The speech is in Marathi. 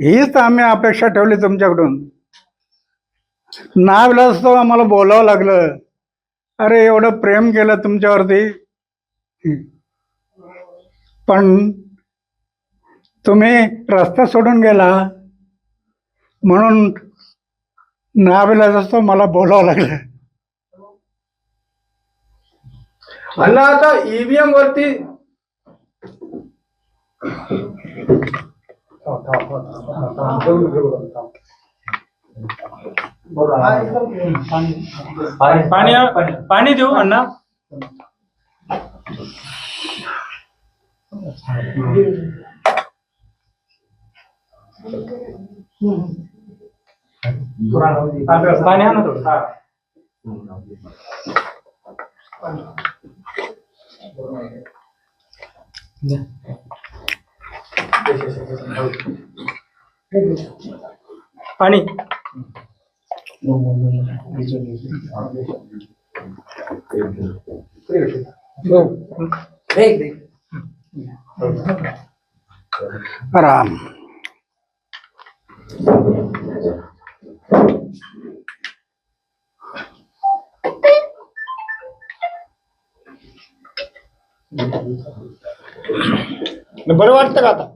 हीच आम्ही अपेक्षा ठेवली तुमच्याकडून. नाविलाज तो आम्हाला बोलावं लागलं. अरे एवढं प्रेम केलं तुमच्यावरती. पण तुम्ही रस्ता सोडून गेला. म्हणून नाविलाज असतो मला बोलावं लागलं. अण्णा आता ईव्हीएम वरती पाणी पाणी देऊ अण्णा पाणी आण थोडं. पाणी राम. बरं वाटतं का आता?